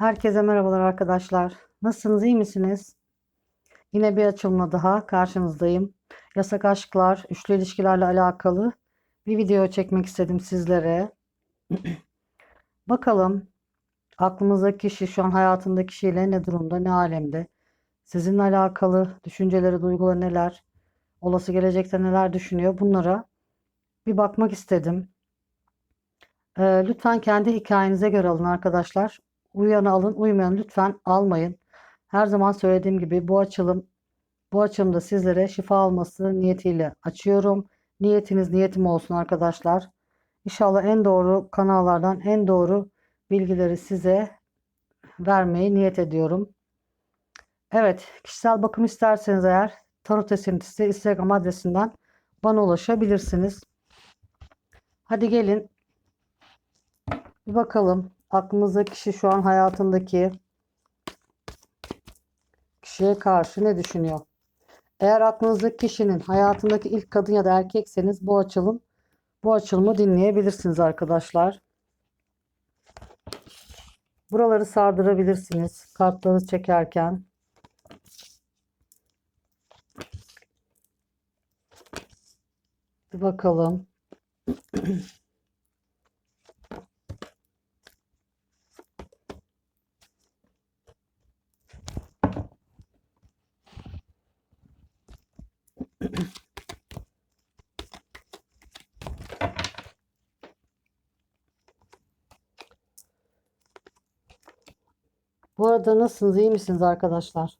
Herkese merhabalar arkadaşlar. Nasılsınız, iyi misiniz? Yine bir açılımla daha karşınızdayım. Yasak aşklar, üçlü ilişkilerle alakalı bir video çekmek istedim sizlere. Bakalım aklımızdaki kişi şu an hayatındaki kişiyle ne durumda, ne alemde? Sizinle alakalı düşünceleri, duyguları neler? Olası gelecekte neler düşünüyor? Bunlara bir bakmak istedim. Ee, lütfen kendi hikayenize göre alın arkadaşlar. Uyanı alın, uymayanı lütfen almayın. Her zaman söylediğim gibi bu açılım bu açılımda sizlere şifa alması niyetiyle açıyorum. Niyetiniz niyetim olsun arkadaşlar. İnşallah en doğru kanallardan en doğru bilgileri size vermeyi niyet ediyorum. Evet, kişisel bakım isterseniz eğer Tarot Esintisi Instagram adresinden bana ulaşabilirsiniz. Hadi gelin bir bakalım aklımızdaki kişi şu an hayatındaki kişiye karşı ne düşünüyor? Eğer aklınızdaki kişinin hayatındaki ilk kadın ya da erkekseniz bu açılım bu açılımı dinleyebilirsiniz arkadaşlar. Buraları sardırabilirsiniz kartları çekerken. Bir bakalım. Bu arada nasılsınız? iyi misiniz arkadaşlar?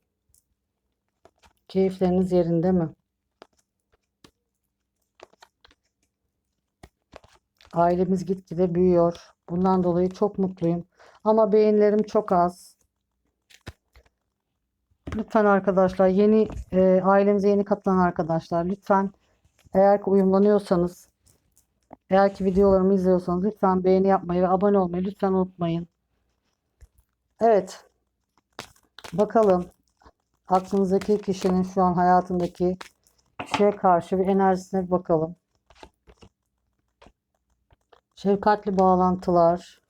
Keyifleriniz yerinde mi? Ailemiz gitgide büyüyor. Bundan dolayı çok mutluyum. Ama beğenilerim çok az. Lütfen arkadaşlar yeni e, ailemize yeni katılan arkadaşlar lütfen eğer ki uyumlanıyorsanız eğer ki videolarımı izliyorsanız lütfen beğeni yapmayı ve abone olmayı lütfen unutmayın. Evet. Bakalım aklınızdaki kişinin şu an hayatındaki kişiye karşı bir enerjisine bir bakalım. Şefkatli bağlantılar.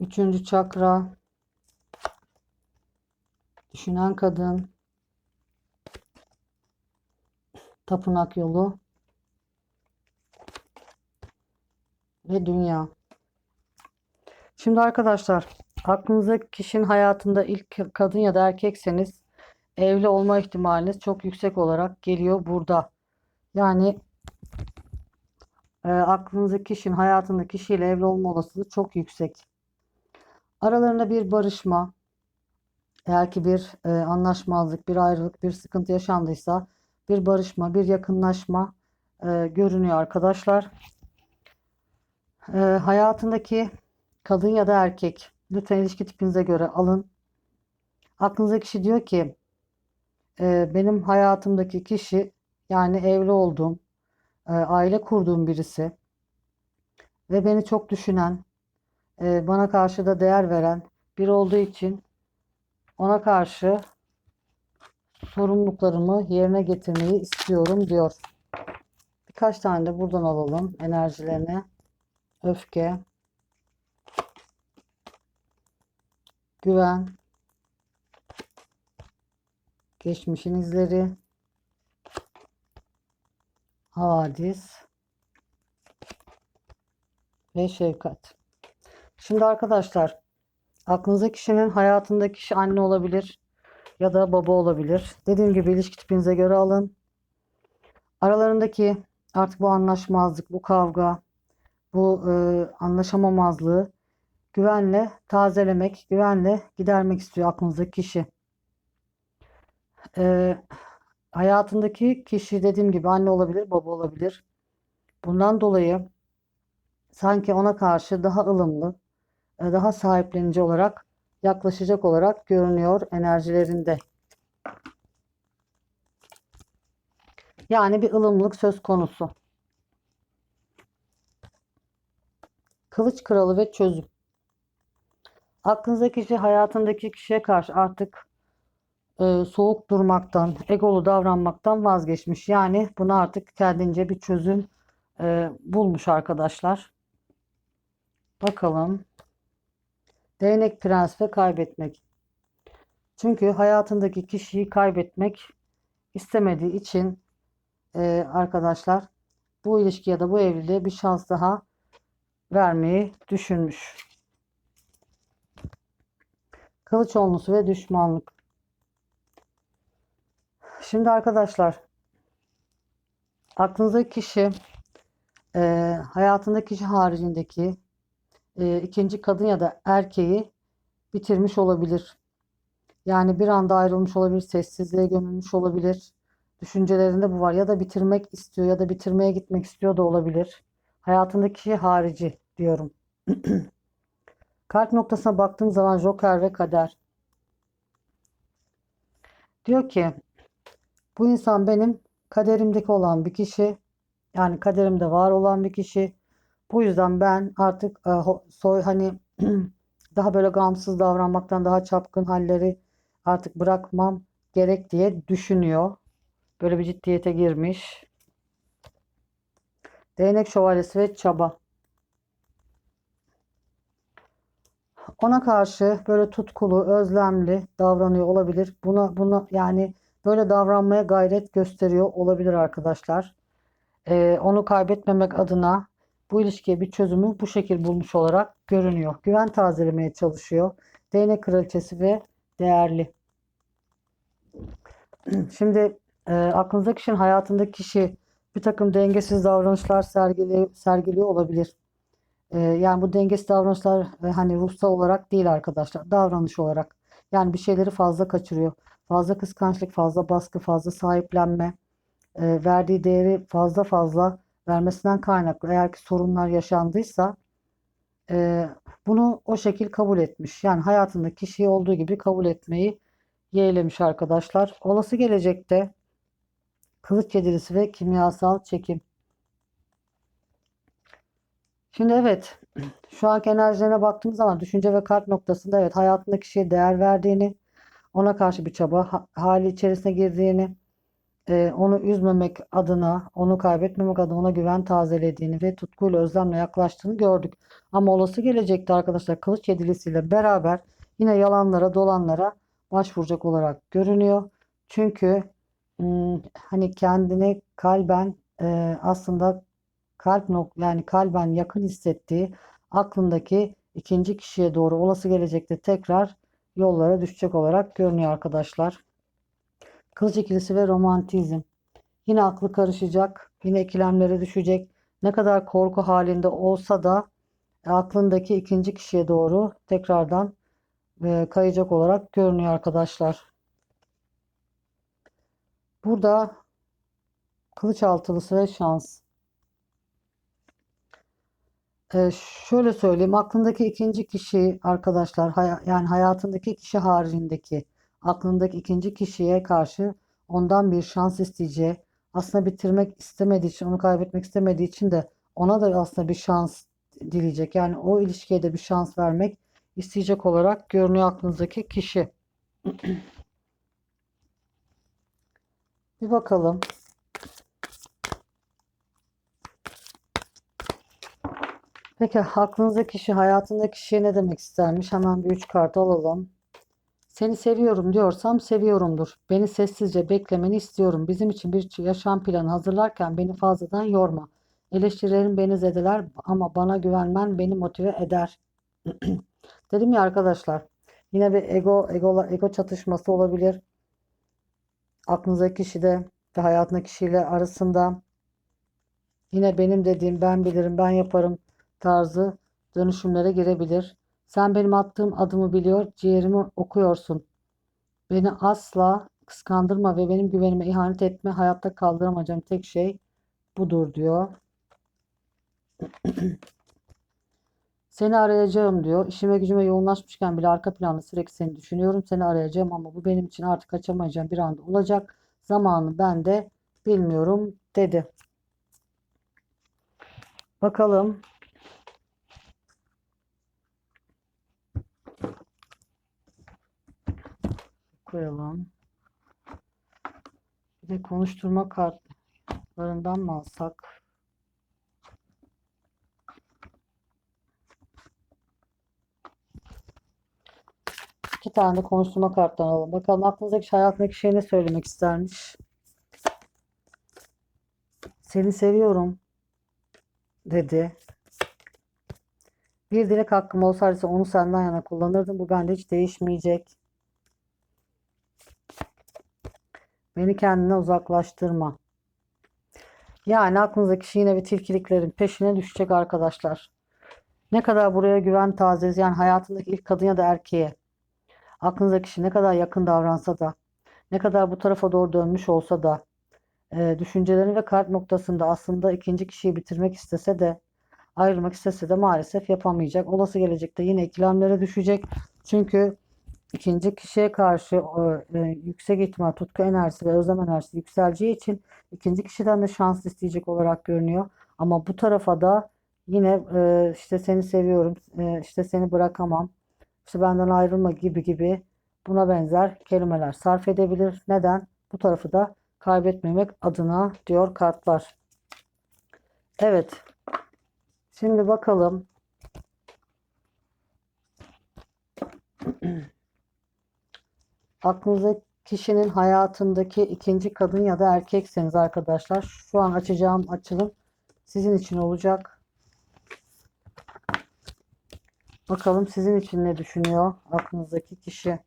Üçüncü çakra. Düşünen kadın. Tapınak yolu. Ve dünya. Şimdi arkadaşlar aklınızdaki kişinin hayatında ilk kadın ya da erkekseniz evli olma ihtimaliniz çok yüksek olarak geliyor burada. Yani e, aklınızdaki kişinin hayatındaki kişiyle evli olma olasılığı çok yüksek. Aralarında bir barışma, eğer ki bir e, anlaşmazlık, bir ayrılık, bir sıkıntı yaşandıysa bir barışma, bir yakınlaşma e, görünüyor arkadaşlar. E, hayatındaki kadın ya da erkek lütfen ilişki tipinize göre alın. Aklınızdaki kişi diyor ki e, benim hayatımdaki kişi yani evli olduğum, e, aile kurduğum birisi ve beni çok düşünen, e, bana karşı da değer veren biri olduğu için ona karşı sorumluluklarımı yerine getirmeyi istiyorum diyor. Birkaç tane de buradan alalım enerjilerini. Öfke, güven, geçmişin izleri, havadis ve şefkat. Şimdi arkadaşlar aklınızdaki kişinin hayatındaki kişi anne olabilir ya da baba olabilir. Dediğim gibi ilişki tipinize göre alın. Aralarındaki artık bu anlaşmazlık, bu kavga, bu e, anlaşamamazlığı güvenle tazelemek, güvenle gidermek istiyor aklınızdaki kişi. E, hayatındaki kişi dediğim gibi anne olabilir, baba olabilir. Bundan dolayı sanki ona karşı daha ılımlı, e, daha sahiplenici olarak yaklaşacak olarak görünüyor enerjilerinde. Yani bir ılımlılık söz konusu. Kılıç kralı ve çözüm. Aklınızdaki kişi hayatındaki kişiye karşı artık e, soğuk durmaktan, egolu davranmaktan vazgeçmiş. Yani buna artık kendince bir çözüm e, bulmuş arkadaşlar. Bakalım. Değnek prens ve kaybetmek. Çünkü hayatındaki kişiyi kaybetmek istemediği için e, arkadaşlar bu ilişki ya da bu evliliğe bir şans daha vermeyi düşünmüş. Kılıç onlusu ve düşmanlık. Şimdi arkadaşlar aklınızdaki kişi e, hayatındaki kişi haricindeki e, ikinci kadın ya da erkeği bitirmiş olabilir. Yani bir anda ayrılmış olabilir, sessizliğe gömülmüş olabilir. Düşüncelerinde bu var. Ya da bitirmek istiyor ya da bitirmeye gitmek istiyor da olabilir. Hayatındaki kişi harici diyorum. Kart noktasına baktığım zaman Joker ve Kader. Diyor ki bu insan benim kaderimdeki olan bir kişi. Yani kaderimde var olan bir kişi. Bu yüzden ben artık e, soy hani daha böyle gamsız davranmaktan daha çapkın halleri artık bırakmam gerek diye düşünüyor. Böyle bir ciddiyete girmiş. Değnek şövalyesi ve çaba. Ona karşı böyle tutkulu, özlemli davranıyor olabilir. Buna buna yani böyle davranmaya gayret gösteriyor olabilir arkadaşlar. Ee, onu kaybetmemek adına bu ilişkiye bir çözümü bu şekil bulmuş olarak görünüyor. Güven tazelemeye çalışıyor. Değnek kraliçesi ve değerli. Şimdi e, aklınızdaki kişinin hayatındaki kişi bir takım dengesiz davranışlar sergiliyor, sergiliyor olabilir. E, yani bu dengesiz davranışlar e, hani ruhsal olarak değil arkadaşlar. Davranış olarak. Yani bir şeyleri fazla kaçırıyor. Fazla kıskançlık, fazla baskı, fazla sahiplenme, e, verdiği değeri fazla fazla vermesinden kaynaklı. Eğer ki sorunlar yaşandıysa e, bunu o şekil kabul etmiş. Yani hayatında kişiyi olduğu gibi kabul etmeyi yeğlemiş arkadaşlar. Olası gelecekte kılıç yedilisi ve kimyasal çekim. Şimdi evet şu anki enerjilerine baktığımız zaman düşünce ve kalp noktasında evet hayatında kişiye değer verdiğini, ona karşı bir çaba ha- hali içerisine girdiğini, e, onu üzmemek adına, onu kaybetmemek adına ona güven tazelediğini ve tutkuyla özlemle yaklaştığını gördük. Ama olası gelecekte arkadaşlar kılıç yedilisiyle beraber yine yalanlara, dolanlara başvuracak olarak görünüyor. Çünkü hmm, hani kendini kalben e, aslında kalp nok yani kalben yakın hissettiği aklındaki ikinci kişiye doğru olası gelecekte tekrar yollara düşecek olarak görünüyor arkadaşlar. Kılıç ikilisi ve romantizm. Yine aklı karışacak, yine ikilemlere düşecek. Ne kadar korku halinde olsa da e, aklındaki ikinci kişiye doğru tekrardan e, kayacak olarak görünüyor arkadaşlar. Burada kılıç altılısı ve şans. E, şöyle söyleyeyim, aklındaki ikinci kişi arkadaşlar, haya- yani hayatındaki kişi haricindeki aklındaki ikinci kişiye karşı ondan bir şans isteyeceği, aslında bitirmek istemediği için, onu kaybetmek istemediği için de ona da aslında bir şans dileyecek. Yani o ilişkiye de bir şans vermek isteyecek olarak görünüyor aklınızdaki kişi. Bir bakalım. Peki aklınızdaki kişi, hayatındaki kişiye ne demek istermiş? Hemen bir üç kart alalım. Seni seviyorum diyorsam seviyorumdur. Beni sessizce beklemeni istiyorum. Bizim için bir yaşam planı hazırlarken beni fazladan yorma. Eleştirilerin beni zedeler ama bana güvenmen beni motive eder. Dedim ya arkadaşlar. Yine bir ego, ego, ego çatışması olabilir. Aklınızdaki kişide ve hayatındaki kişiyle arasında. Yine benim dediğim ben bilirim, ben yaparım tarzı dönüşümlere girebilir. Sen benim attığım adımı biliyor, ciğerimi okuyorsun. Beni asla kıskandırma ve benim güvenime ihanet etme. Hayatta kaldıramayacağım tek şey budur diyor. Seni arayacağım diyor. İşime gücüme yoğunlaşmışken bile arka planda sürekli seni düşünüyorum. Seni arayacağım ama bu benim için artık kaçamayacağım bir anda olacak. Zamanı ben de bilmiyorum dedi. Bakalım. Koyalım. Bir de konuşturma kartlarından mı alsak? İki tane de konuşturma karttan alalım. Bakalım aklınızdaki kişi hayatındaki şey ne söylemek istermiş? Seni seviyorum dedi. Bir dilek hakkım olsaydı onu senden yana kullanırdım. Bu bende hiç değişmeyecek. Beni kendine uzaklaştırma. Yani aklınızdaki kişi yine bir tilkiliklerin peşine düşecek arkadaşlar. Ne kadar buraya güven tazesi yani hayatındaki ilk kadın ya da erkeğe aklınızdaki kişi ne kadar yakın davransa da ne kadar bu tarafa doğru dönmüş olsa da e, düşüncelerini ve kalp noktasında aslında ikinci kişiyi bitirmek istese de ayrılmak istese de maalesef yapamayacak. Olası gelecekte yine ikilemlere düşecek. Çünkü ikinci kişiye karşı e, yüksek ihtimal tutku enerjisi ve özlem enerjisi yükseleceği için ikinci kişiden de şans isteyecek olarak görünüyor. Ama bu tarafa da yine e, işte seni seviyorum, e, işte seni bırakamam, işte benden ayrılma gibi gibi buna benzer kelimeler sarf edebilir. Neden? Bu tarafı da kaybetmemek adına diyor kartlar. Evet. Şimdi bakalım. Aklınızda kişinin hayatındaki ikinci kadın ya da erkekseniz arkadaşlar şu an açacağım açılım sizin için olacak. Bakalım sizin için ne düşünüyor aklınızdaki kişi.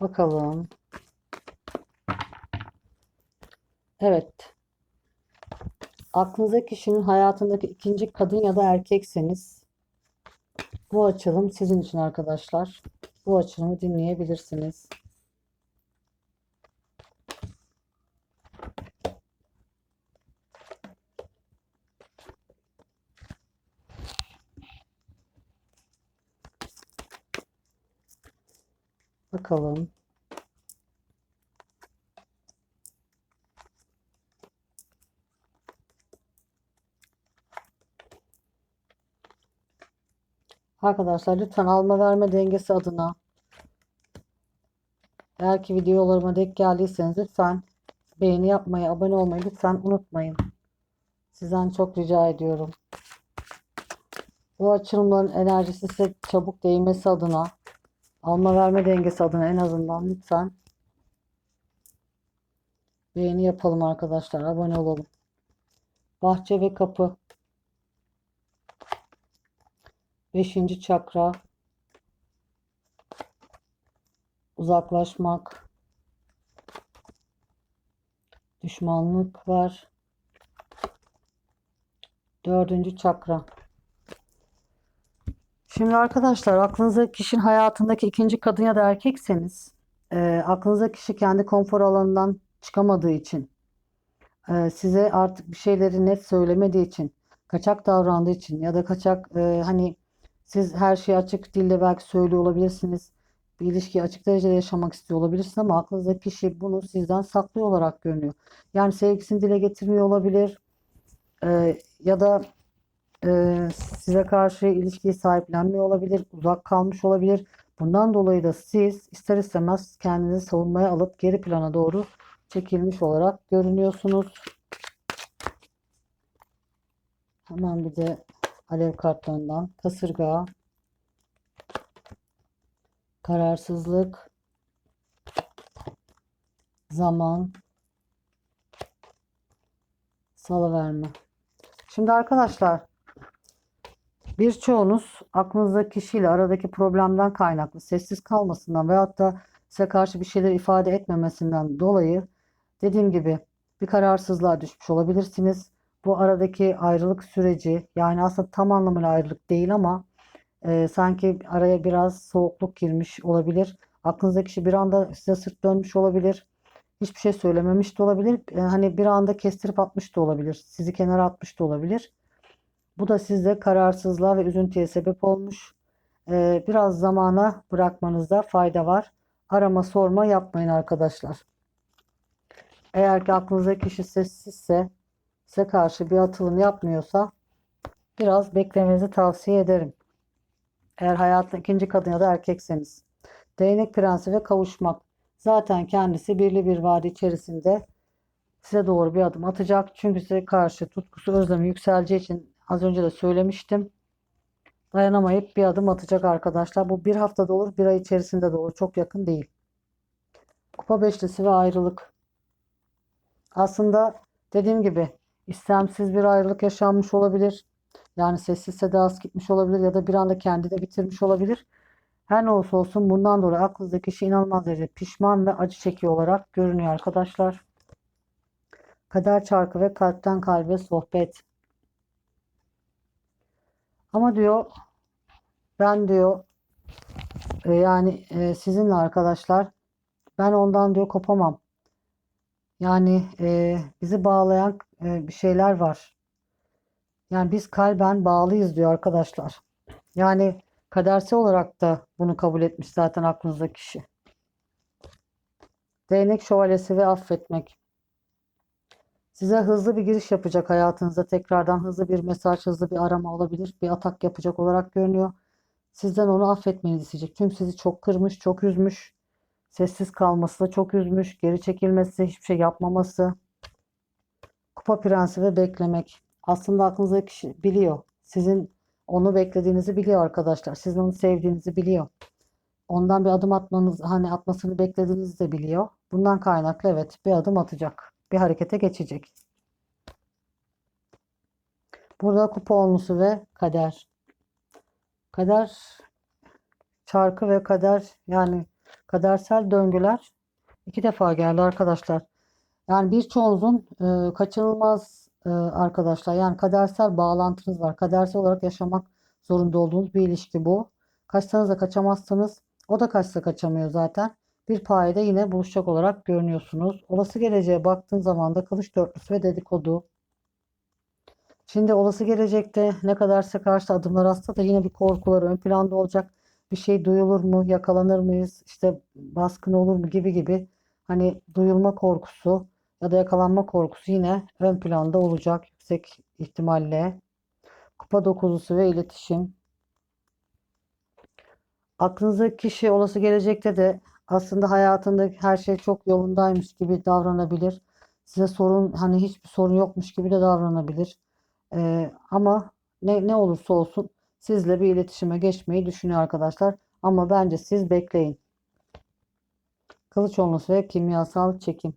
Bakalım. Evet. Aklınızdaki kişinin hayatındaki ikinci kadın ya da erkekseniz bu açılım sizin için arkadaşlar. Bu açılımı dinleyebilirsiniz. Bakalım. Arkadaşlar lütfen alma verme dengesi adına eğer ki videolarıma denk geldiyseniz lütfen beğeni yapmayı, abone olmayı lütfen unutmayın. Sizden çok rica ediyorum. Bu açılımların enerjisi size çabuk değmesi adına alma verme dengesi adına en azından lütfen beğeni yapalım arkadaşlar. Abone olalım. Bahçe ve kapı. Beşinci çakra. Uzaklaşmak. Düşmanlık var. Dördüncü çakra. Şimdi arkadaşlar aklınıza kişinin hayatındaki ikinci kadın ya da erkekseniz e, aklınıza kişi kendi konfor alanından çıkamadığı için e, size artık bir şeyleri net söylemediği için kaçak davrandığı için ya da kaçak e, hani siz her şeyi açık dille belki söylüyor olabilirsiniz. Bir ilişkiyi açık derecede yaşamak istiyor olabilirsiniz ama aklınızdaki kişi bunu sizden saklıyor olarak görünüyor. Yani sevgisini dile getirmiyor olabilir. E, ya da e, size karşı ilişkiyi sahiplenmiyor olabilir, uzak kalmış olabilir. Bundan dolayı da siz ister istemez kendinizi savunmaya alıp geri plana doğru çekilmiş olarak görünüyorsunuz. Hemen bir de alev kartlarından kasırga, kararsızlık, zaman, salıverme. Şimdi arkadaşlar birçoğunuz aklınızdaki kişiyle aradaki problemden kaynaklı sessiz kalmasından veyahut da size karşı bir şeyler ifade etmemesinden dolayı dediğim gibi bir kararsızlığa düşmüş olabilirsiniz. Bu aradaki ayrılık süreci yani aslında tam anlamıyla ayrılık değil ama e, sanki araya biraz soğukluk girmiş olabilir. Aklınızdaki kişi bir anda size sırt dönmüş olabilir. Hiçbir şey söylememiş de olabilir. E, hani bir anda kestirip atmış da olabilir. Sizi kenara atmış da olabilir. Bu da sizde kararsızlığa ve üzüntüye sebep olmuş. E, biraz zamana bırakmanızda fayda var. Arama sorma yapmayın arkadaşlar. Eğer ki aklınızdaki kişi sessizse size karşı bir atılım yapmıyorsa biraz beklemenizi tavsiye ederim. Eğer hayatta ikinci kadın ya da erkekseniz. Değnek prensi ve kavuşmak. Zaten kendisi birli bir vadi içerisinde size doğru bir adım atacak. Çünkü size karşı tutkusu özlemi yükseleceği için Az önce de söylemiştim. Dayanamayıp bir adım atacak arkadaşlar. Bu bir haftada olur, bir ay içerisinde de olur. Çok yakın değil. Kupa beşlisi ve ayrılık. Aslında dediğim gibi istemsiz bir ayrılık yaşanmış olabilir. Yani sessiz sedasız gitmiş olabilir ya da bir anda kendi de bitirmiş olabilir. Her ne olursa olsun bundan dolayı aklınızdaki kişi inanılmaz derecede pişman ve acı çekiyor olarak görünüyor arkadaşlar. Kader çarkı ve kalpten kalbe sohbet. Ama diyor ben diyor e, yani e, sizinle arkadaşlar ben ondan diyor kopamam. Yani e, bizi bağlayan e, bir şeyler var. Yani biz kalben bağlıyız diyor arkadaşlar. Yani kadersel olarak da bunu kabul etmiş zaten aklınızdaki kişi. Değnek şövalyesi ve affetmek. Size hızlı bir giriş yapacak hayatınıza. Tekrardan hızlı bir mesaj, hızlı bir arama olabilir. Bir atak yapacak olarak görünüyor. Sizden onu affetmenizi isteyecek. Çünkü sizi çok kırmış, çok üzmüş. Sessiz kalması çok üzmüş. Geri çekilmesi, hiçbir şey yapmaması. Kupa prensi ve beklemek. Aslında aklınızdaki kişi biliyor. Sizin onu beklediğinizi biliyor arkadaşlar. Sizin onu sevdiğinizi biliyor. Ondan bir adım atmanız, hani atmasını beklediğinizi de biliyor. Bundan kaynaklı evet bir adım atacak. Bir harekete geçecek. Burada kupa onlusu ve kader. Kader çarkı ve kader yani kadersel döngüler iki defa geldi arkadaşlar. Yani birçoğunuzun e, kaçınılmaz e, arkadaşlar yani kadersel bağlantınız var. Kadersel olarak yaşamak zorunda olduğunuz bir ilişki bu. Kaçsanız da kaçamazsınız. O da kaçsa kaçamıyor zaten. Bir payda yine buluşacak olarak görünüyorsunuz. Olası geleceğe baktığın zaman da kılıç dörtlüsü ve dedikodu. Şimdi olası gelecekte ne kadarsa karşı adımlar atsa da yine bir korkular ön planda olacak. Bir şey duyulur mu, yakalanır mıyız, işte baskın olur mu gibi gibi. Hani duyulma korkusu ya da yakalanma korkusu yine ön planda olacak yüksek ihtimalle. Kupa dokuzusu ve iletişim. Aklınızdaki kişi olası gelecekte de aslında hayatında her şey çok yolundaymış gibi davranabilir. Size sorun hani hiçbir sorun yokmuş gibi de davranabilir. Ee, ama ne, ne olursa olsun sizle bir iletişime geçmeyi düşünüyor arkadaşlar. Ama bence siz bekleyin. Kılıç onlusu ve kimyasal çekim.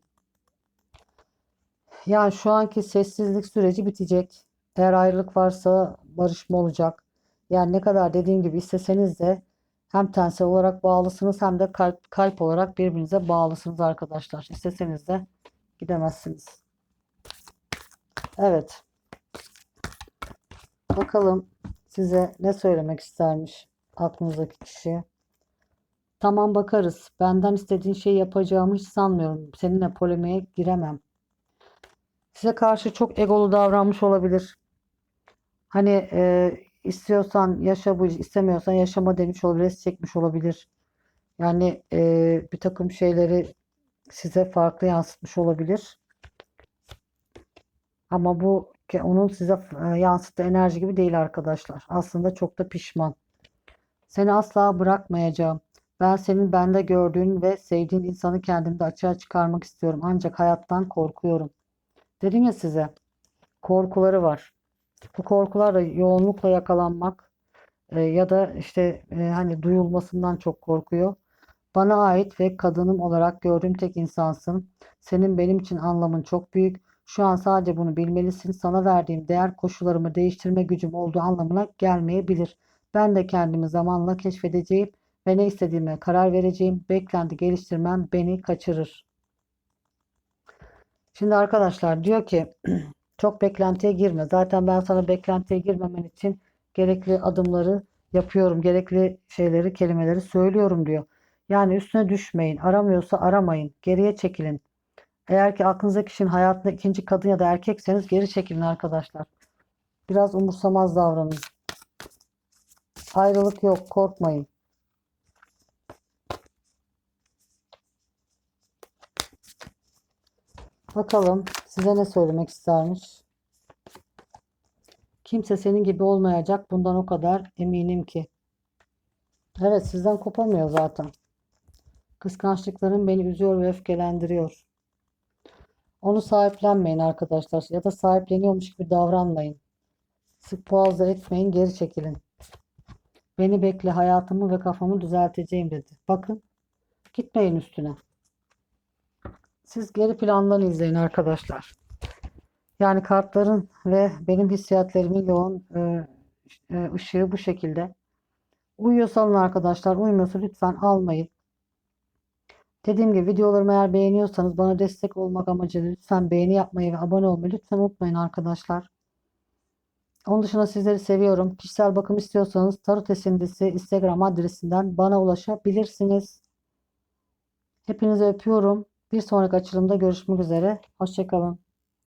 Yani şu anki sessizlik süreci bitecek. Eğer ayrılık varsa barışma olacak. Yani ne kadar dediğim gibi isteseniz de hem tensel olarak bağlısınız hem de kalp, kalp olarak birbirinize bağlısınız arkadaşlar. İsteseniz de gidemezsiniz. Evet. Bakalım size ne söylemek istermiş aklınızdaki kişi. Tamam bakarız. Benden istediğin şeyi yapacağımı hiç sanmıyorum. Seninle polemiğe giremem. Size karşı çok egolu davranmış olabilir. Hani e, istiyorsan yaşa bu istemiyorsan yaşama demiş olabilir, res çekmiş olabilir. Yani e, bir takım şeyleri size farklı yansıtmış olabilir. Ama bu onun size e, yansıttığı enerji gibi değil arkadaşlar. Aslında çok da pişman. Seni asla bırakmayacağım. Ben senin bende gördüğün ve sevdiğin insanı kendimde açığa çıkarmak istiyorum. Ancak hayattan korkuyorum. Dedim ya size. Korkuları var. Bu korkular da yoğunlukla yakalanmak e, ya da işte e, hani duyulmasından çok korkuyor. Bana ait ve kadınım olarak gördüğüm tek insansın. Senin benim için anlamın çok büyük. Şu an sadece bunu bilmelisin. Sana verdiğim değer koşullarımı değiştirme gücüm olduğu anlamına gelmeyebilir. Ben de kendimi zamanla keşfedeceğim ve ne istediğime karar vereceğim. Beklenti geliştirmem beni kaçırır. Şimdi arkadaşlar diyor ki çok beklentiye girme. Zaten ben sana beklentiye girmemen için gerekli adımları yapıyorum. Gerekli şeyleri, kelimeleri söylüyorum diyor. Yani üstüne düşmeyin. Aramıyorsa aramayın. Geriye çekilin. Eğer ki aklınızdaki kişinin hayatında ikinci kadın ya da erkekseniz geri çekilin arkadaşlar. Biraz umursamaz davranın. Ayrılık yok, korkmayın. Bakalım size ne söylemek istermiş. Kimse senin gibi olmayacak. Bundan o kadar eminim ki. Evet sizden kopamıyor zaten. Kıskançlıkların beni üzüyor ve öfkelendiriyor. Onu sahiplenmeyin arkadaşlar ya da sahipleniyormuş gibi davranmayın. Sık boğazla etmeyin, geri çekilin. Beni bekle, hayatımı ve kafamı düzelteceğim dedi. Bakın, gitmeyin üstüne. Siz geri plandan izleyin arkadaşlar. Yani kartların ve benim hissiyatlerimin yoğun e, e, ışığı bu şekilde. Uyuyorsa alın arkadaşlar. Uymuyorsa lütfen almayın. Dediğim gibi videolarımı eğer beğeniyorsanız bana destek olmak amacıyla lütfen beğeni yapmayı ve abone olmayı lütfen unutmayın arkadaşlar. Onun dışında sizleri seviyorum. Kişisel bakım istiyorsanız Tarot Esindisi Instagram adresinden bana ulaşabilirsiniz. Hepinizi öpüyorum. Bir sonraki açılımda görüşmek üzere. Hoşçakalın.